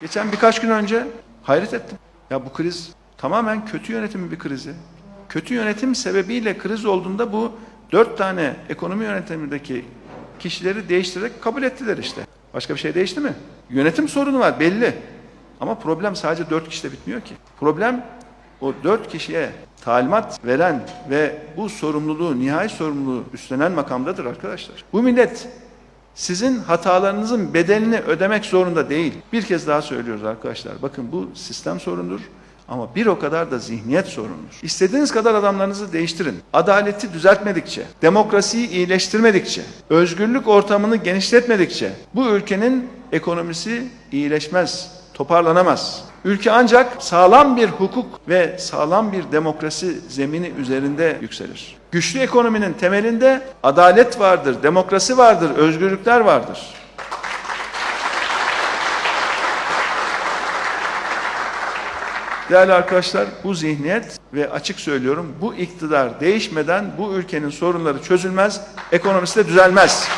Geçen birkaç gün önce hayret ettim. Ya bu kriz tamamen kötü yönetimin bir krizi. Kötü yönetim sebebiyle kriz olduğunda bu dört tane ekonomi yönetimindeki kişileri değiştirerek kabul ettiler işte. Başka bir şey değişti mi? Yönetim sorunu var belli. Ama problem sadece dört kişide bitmiyor ki. Problem o dört kişiye talimat veren ve bu sorumluluğu, nihai sorumluluğu üstlenen makamdadır arkadaşlar. Bu millet sizin hatalarınızın bedelini ödemek zorunda değil. Bir kez daha söylüyoruz arkadaşlar. Bakın bu sistem sorundur. Ama bir o kadar da zihniyet sorundur. İstediğiniz kadar adamlarınızı değiştirin. Adaleti düzeltmedikçe, demokrasiyi iyileştirmedikçe, özgürlük ortamını genişletmedikçe bu ülkenin ekonomisi iyileşmez, toparlanamaz. Ülke ancak sağlam bir hukuk ve sağlam bir demokrasi zemini üzerinde yükselir. Güçlü ekonominin temelinde adalet vardır, demokrasi vardır, özgürlükler vardır. Değerli arkadaşlar bu zihniyet ve açık söylüyorum bu iktidar değişmeden bu ülkenin sorunları çözülmez, ekonomisi de düzelmez.